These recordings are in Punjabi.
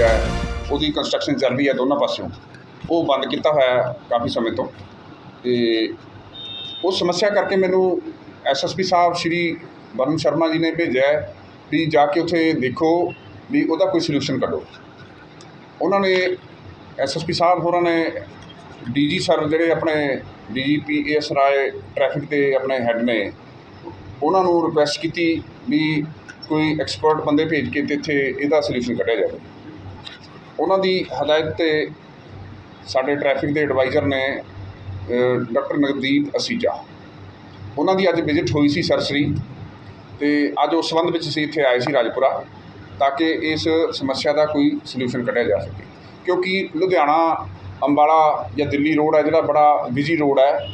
ਹੈ, ਉਹਦੀ ਕੰਸਟਰਕਸ਼ਨ ਚੱਲ ਰਹੀ ਹੈ ਦੋਨਾਂ ਪਾਸਿਓਂ। ਉਹ ਬੰਦ ਕੀਤਾ ਹੋਇਆ ਕਾਫੀ ਸਮੇਂ ਤੋਂ। ਤੇ ਉਹ ਸਮੱਸਿਆ ਕਰਕੇ ਮੈਨੂੰ ਐਸਐਸਪੀ ਸਾਹਿਬ ਸ਼੍ਰੀ ਵਰੁਣ ਸ਼ਰਮਾ ਜੀ ਨੇ ਭੇਜਿਆ ਵੀ ਜਾ ਕੇ ਉੱਥੇ ਦੇਖੋ ਵੀ ਉਹਦਾ ਕੋਈ ਸੋਲੂਸ਼ਨ ਕੱਢੋ। ਉਹਨਾਂ ਨੇ ਐਸਐਸਪੀ ਸਾਹਿਬ ਹੋਰਾਂ ਨੇ ਡੀਜੀ ਸਰ ਜਿਹੜੇ ਆਪਣੇ ਡੀਜੀਪੀ ਏਐਸ ਰਾਏ ਟ੍ਰੈਫਿਕ ਦੇ ਆਪਣੇ ਹੈੱਡ ਨੇ, ਉਹਨਾਂ ਨੂੰ ਰਿਕੁਐਸਟ ਕੀਤੀ ਵੀ ਕੋਈ ਐਕਸਪਰਟ ਬੰਦੇ ਭੇਜ ਕੇ ਤੇ ਇੱਥੇ ਇਹਦਾ ਸੋਲੂਸ਼ਨ ਕੱਢਿਆ ਜਾਵੇ। ਉਹਨਾਂ ਦੀ ਹਦਾਇਤ ਤੇ ਸਾਡੇ ਟ੍ਰੈਫਿਕ ਦੇ ਐਡਵਾਈਜ਼ਰ ਨੇ ਡਾਕਟਰ ਨਗਦੀਪ ਅਸੀਜਾ। ਉਹਨਾਂ ਦੀ ਅੱਜ ਵਿਜ਼ਿਟ ਹੋਈ ਸੀ ਸਰਸਰੀ ਤੇ ਅੱਜ ਉਸ ਸੰਬੰਧ ਵਿੱਚ ਅਸੀਂ ਇੱਥੇ ਆਏ ਸੀ ਰਾਜਪੁਰਾ ਤਾਂ ਕਿ ਇਸ ਸਮੱਸਿਆ ਦਾ ਕੋਈ ਸੋਲੂਸ਼ਨ ਕੱਢਿਆ ਜਾ ਸਕੇ। ਕਿਉਂਕਿ ਲੁਧਿਆਣਾ, ਅੰਬਾਲਾ ਜਾਂ ਦਿੱਲੀ ਰੋਡ ਹੈ ਜਿਹੜਾ ਬੜਾ ਬਿਜ਼ੀ ਰੋਡ ਹੈ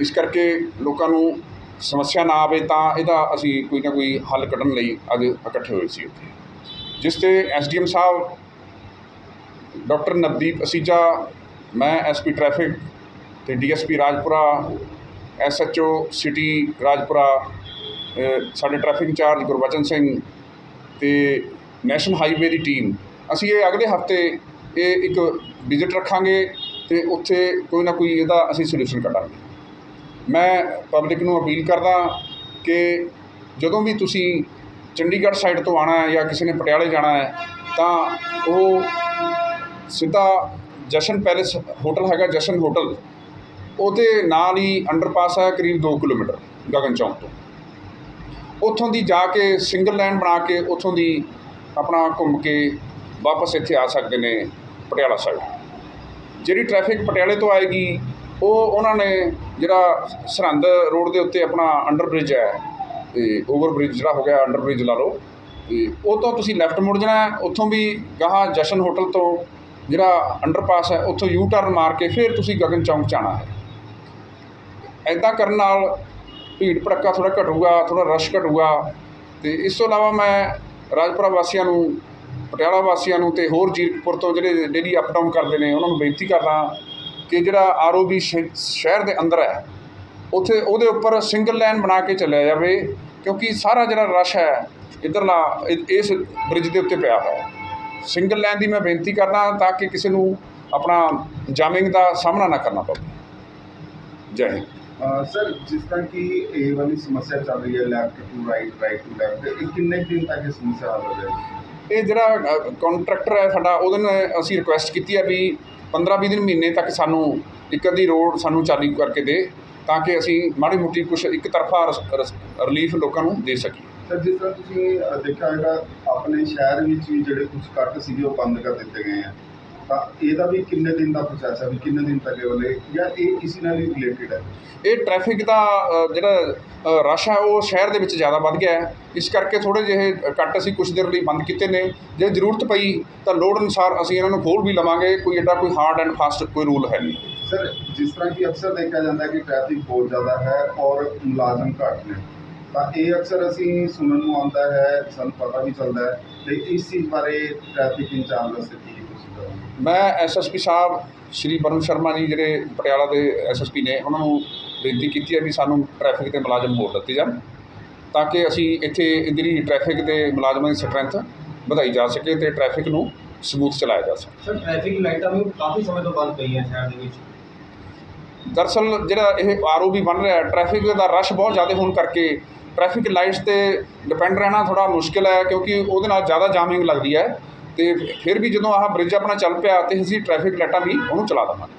ਇਸ ਕਰਕੇ ਲੋਕਾਂ ਨੂੰ ਸਮੱਸਿਆ ਨਾ ਆਵੇ ਤਾਂ ਇਹਦਾ ਅਸੀਂ ਕੋਈ ਨਾ ਕੋਈ ਹੱਲ ਕੱਢਣ ਲਈ ਅੱਜ ਇਕੱਠੇ ਹੋਏ ਸੀ ਉੱਥੇ। ਜਿਸ ਤੇ ਐਸਡੀਐਮ ਸਾਹਿਬ ਡਾਕਟਰ ਨਵਦੀਪ ਅਸੀਜਾ, ਮੈਂ ਐਸਪੀ ਟ੍ਰੈਫਿਕ ਤੇ DSP Rajpura SHO city Rajpura ਸਾਡੇ ਟ੍ਰੈਫਿਕ ਇੰਚਾਰਜ ਗੁਰਬਚਨ ਸਿੰਘ ਤੇ ਨੈਸ਼ਨਲ ਹਾਈਵੇ ਦੀ ਟੀਮ। ਅਸੀਂ ਇਹ ਅਗਲੇ ਹਫ਼ਤੇ ਇਹ ਇੱਕ ਵਿਜ਼ਿਟ ਰੱਖਾਂਗੇ ਤੇ ਉੱਥੇ ਕੋਈ ਨਾ ਕੋਈ ਇਹਦਾ ਅਸੀਂ ਸੋਲੂਸ਼ਨ ਕੱਢਾਂਗੇ। ਮੈਂ ਪਬਲਿਕ ਨੂੰ ਅਪੀਲ ਕਰਦਾ ਕਿ ਜਦੋਂ ਵੀ ਤੁਸੀਂ ਚੰਡੀਗੜ੍ਹ ਸਾਈਡ ਤੋਂ ਆਣਾ ਹੈ ਜਾਂ ਕਿਸੇ ਨੇ ਪਟਿਆਲੇ ਜਾਣਾ ਹੈ, ਤਾਂ ਉਹ ਸਿੱਧਾ ਜਸ਼ਨ ਪੈਲੇਸ ਹੋਟਲ ਹੈਗਾ, ਜਸ਼ਨ ਹੋਟਲ। ਉਹਦੇ ਨਾਲ ਹੀ ਅੰਡਰਪਾਸ ਹੈ ਕਰੀਬ 2 ਕਿਲੋਮੀਟਰ, ਗਗਨ ਚੌਂਕ ਤੋਂ। ਉੱਥੋਂ ਦੀ ਜਾ ਕੇ ਸਿੰਗਲ ਲਾਈਨ ਬਣਾ ਕੇ ਉੱਥੋਂ ਦੀ ਆਪਣਾ ਘੁੰਮ ਕੇ ਵਾਪਸ ਇੱਥੇ ਆ ਸਕਦੇ ਨੇ ਪਟਿਆਲਾ ਸਾਈਡ ਜਿਹੜੀ ਟ੍ਰੈਫਿਕ ਪਟਿਆਲੇ ਤੋਂ ਆਏਗੀ, ਉਹ ਉਹਨਾਂ ਨੇ ਜਿਹੜਾ ਸਰਹੰਦ ਰੋਡ ਦੇ ਉੱਤੇ ਆਪਣਾ ਅੰਡਰ ਬ੍ਰਿਜ ਹੈ, ਤੇ ਓਵਰ ਬ੍ਰਿਜ ਜਿਹੜਾ ਹੋ ਗਿਆ ਅੰਡਰ ਬ੍ਰਿਜ ਲਾ ਲਓ। ਤੇ ਉਹ ਤੋਂ ਤੁਸੀਂ ਲੈਫਟ ਮੁੜ ਜਾਣਾ ਉੱਥੋਂ ਵੀ ਗਾਹਾਂ ਜਸ਼ਨ ਹੋਟਲ ਤੋਂ ਜਿਹੜਾ ਅੰਡਰਪਾਸ ਹੈ, ਉੱਥੋਂ ਯੂ ਟਰਨ ਮਾਰ ਕੇ ਫਿਰ ਤੁਸੀਂ ਗਗਨ ਚੌਂਕ ਜਾਣਾ ਹੈ। ਐਦਾਂ ਕਰਨ ਨਾਲ ਭੀੜ ਭੜੱਕਾ ਥੋੜਾ ਘਟੂਗਾ ਥੋੜਾ ਰਸ਼ ਘਟੂਗਾ। ਤੇ ਇਸ ਤੋਂ ਇਲਾਵਾ ਮੈਂ ਰਾਜਪੁਰਾ ਵਾਸੀਆਂ ਨੂੰ, ਪਟਿਆਲਾ ਵਾਸੀਆਂ ਨੂੰ ਤੇ ਹੋਰ ਜੀਰਕਪੁਰ ਤੋਂ ਜਿਹੜੇ ਡੇਲੀ ਅਪ ਡਾਊਨ ਕਰਦੇ ਨੇ, ਉਹਨਾਂ ਨੂੰ ਬੇਨਤੀ ਕਰਦਾ ਕਿ ਜਿਹੜਾ ਆਰਓਬੀ ਸ਼ਹਿਰ ਦੇ ਅੰਦਰ ਹੈ, ਉੱਥੇ ਉਹਦੇ ਉੱਪਰ ਸਿੰਗਲ ਲਾਈਨ ਬਣਾ ਕੇ ਚੱਲਿਆ ਜਾਵੇ, ਕਿਉਂਕਿ ਸਾਰਾ ਜਿਹੜਾ ਰਸ਼ ਹੈ, ਇੱਧਰਲਾ ਇਸ ਬ੍ਰਿਜ ਦੇ ਉੱਤੇ ਪਿਆ ਹੋਇਆ ਹੈ। ਸਿੰਗਲ ਲਾਈਨ ਦੀ ਮੈਂ ਬੇਨਤੀ ਕਰਦਾ ਤਾਂ ਕਿ ਕਿਸੇ ਨੂੰ ਆਪਣਾ ਜਾਮਿੰਗ ਦਾ ਸਾਹਮਣਾ ਨਾ ਕਰਨਾ ਪਵੇ। ਜੈ ਹਿੰਦ। ਸਰ ਜਿਸ ਤਰ੍ਹਾਂ ਕਿ ਇਹ ਵਾਲੀ ਸਮੱਸਿਆ ਚੱਲ ਰਹੀ ਹੈ left to right right to left ਇਹ ਕਿੰਨੇ ਦਿਨ ਤੱਕ ਇਹ ਸਮੱਸਿਆ ਹੱਲ ਹੋ? ਜਾਏਗੀ ਇਹ ਜਿਹੜਾ ਕੰਟਰੈਕਟਰ ਹੈ ਸਾਡਾ ਉਹਦੇ ਨਾਲ ਅਸੀਂ ਰਿਕੁਐਸਟ ਕੀਤੀ ਹੈ ਵੀ 15-20 ਦਿਨ ਮਹੀਨੇ ਤੱਕ ਸਾਨੂੰ ਇੱਕ ਅੱਧੀ ਰੋਡ ਸਾਨੂੰ ਚਾਲੂ ਕਰਕੇ ਦੇ ਤਾਂ ਕਿ ਅਸੀਂ ਮਾੜੀ ਮੋਟੀ ਕੁਝ ਇੱਕ ਤਰਫਾ ਰਿਲੀਫ ਲੋਕਾਂ ਨੂੰ ਦੇ ਸਕੀਏ। ਸਰ ਜਿਸ ਤਰ੍ਹਾਂ ਤੁਸੀਂ ਅਹ, ਦੇਖਿਆ ਹੋਵੇਗਾ ਆਪਣੇ ਸ਼ਹਿਰ ਵਿੱਚ ਵੀ ਜਿਹੜੇ ਕੁਝ ਕੱਟ ਸੀਗੇ ਉਹ ਬੰਦ ਕਰ ਦਿੱਤੇ ਗਏ ਆ। ਤਾਂ ਇਹਦਾ ਵੀ ਕਿੰਨੇ ਦਿਨ ਦਾ ਪ੍ਰੋਸੈਸ ਹੈ ਵੀ ਕਿੰਨੇ ਦਿਨ ਤੱਕ ਇਹ ਵਾਲੇ ਜਾਂ ਇਹ ਕਿਸੇ ਨਾਲ ਹੀ ਰਿਲੇਟਡ ਹੈ ਇਹ ਟ੍ਰੈਫਿਕ ਦਾ ਅ, ਜਿਹੜਾ ਰਸ਼ ਹੈ ਉਹ ਸ਼ਹਿਰ ਦੇ ਵਿੱਚ ਜ਼ਿਆਦਾ ਵੱਧ ਗਿਆ ਹੈ। ਇਸ ਕਰਕੇ ਥੋੜੇ ਜਿਹੇ ਕੱਟ ਅਸੀਂ ਕੁਝ ਦੇਰ ਲਈ ਬੰਦ ਕੀਤੇ ਨੇ। ਜੇ ਜ਼ਰੂਰਤ ਪਈ ਤਾਂ ਲੋੜ ਅਨੁਸਾਰ ਅਸੀਂ ਇਹਨਾਂ ਨੂੰ ਖੋਲ ਵੀ ਲਵਾਂਗੇ। ਕੋਈ ਐਡਾ ਕੋਈ ਹਾਰਡ ਐਂਡ ਫਾਸਟ ਕੋਈ ਰੂਲ ਹੈ ਨਹੀਂ। ਸਰ ਜਿਸ ਤਰ੍ਹਾਂ ਕਿ ਅਕਸਰ ਦੇਖਿਆ ਜਾਂਦਾ ਹੈ ਕਿ ਟ੍ਰੈਫਿਕ ਬਹੁਤ ਜ਼ਿਆਦਾ ਹੈ ਔਰ ਮੁਲਾਜ਼ਮ ਘੱਟ ਨੇ। ਤਾਂ ਇਹ ਅਕਸਰ ਅਸੀਂ ਸੁਣਨ ਨੂੰ ਆਉਂਦਾ ਹੈ ਸਾਨੂੰ ਪਤਾ ਵੀ ਚੱਲਦਾ ਹੈ ਤੇ ਇਸ ਚੀਜ਼ ਬਾਰੇ ਟ੍ਰੈਫਿਕ ਇੰਚਾਰਜ ਤੁਸੀਂ ਕਰੋਗੇ ਮੈਂ ਐਸਐਸਪੀ ਸਾਹਿਬ ਸ਼੍ਰੀ ਵਰੁਣ ਸ਼ਰਮਾ ਜੀ ਜਿਹੜੇ ਪਟਿਆਲਾ ਦੇ ਐਸਐਸਪੀ ਨੇ ਉਹਨਾਂ ਨੂੰ ਬੇਨਤੀ ਕੀਤੀ ਹੈ ਵੀ ਸਾਨੂੰ ਟ੍ਰੈਫਿਕ ਦੇ ਮੁਲਾਜ਼ਮ ਹੋਰ ਦਿੱਤੇ ਜਾਣ ਤਾਂ ਕਿ ਅਸੀਂ ਇੱਥੇ ਇਧਰੀ ਟ੍ਰੈਫਿਕ ਦੇ ਮੁਲਾਜ਼ਮਾਂ ਦੀ ਸਟਰੈਂਥ ਵਧਾਈ ਜਾ ਸਕੇ ਤੇ ਟ੍ਰੈਫਿਕ ਨੂੰ ਸਮੂਥ ਚਲਾਇਆ ਜਾ ਸਕੇ। ਸਰ ਟ੍ਰੈਫਿਕ ਲਾਈਟਾਂ ਵੀ ਕਾਫੀ ਸਮੇਂ ਤੋਂ ਬੰਦ ਪਈਆਂ ਸ਼ਹਿਰ ਦੇ ਵਿੱਚ। ਦਰਅਸਲ ਜਿਹੜਾ ਇਹ ਆਰਓਬੀ ਬਣ ਰਿਹਾ ਟ੍ਰੈਫਿਕ ਦਾ ਰਸ਼ ਬਹੁਤ ਜ਼ਿਆਦਾ ਹੋਣ ਕਰਕੇ ਟ੍ਰੈਫਿਕ ਲਾਈਟਸ ਤੇ ਡਿਪੈਂਡ ਰਹਿਣਾ ਥੋੜਾ ਮੁਸ਼ਕਿਲ ਹੈ, ਕਿਉਂਕਿ ਉਹਦੇ ਨਾਲ ਜ਼ਿਆਦਾ ਜਾਮਿੰਗ ਲੱਗਦੀ ਹੈ ਤੇ ਫਿਰ ਵੀ ਜਦੋਂ ਆਹ ਬ੍ਰਿਜ ਆਪਣਾ ਚੱਲ ਪਿਆ ਤੇ ਅਸੀਂ ਟ੍ਰੈਫਿਕ ਲਾਈਟਾਂ ਵੀ ਉਹਨੂੰ ਚਲਾ ਦੇਵਾਂਗੇ।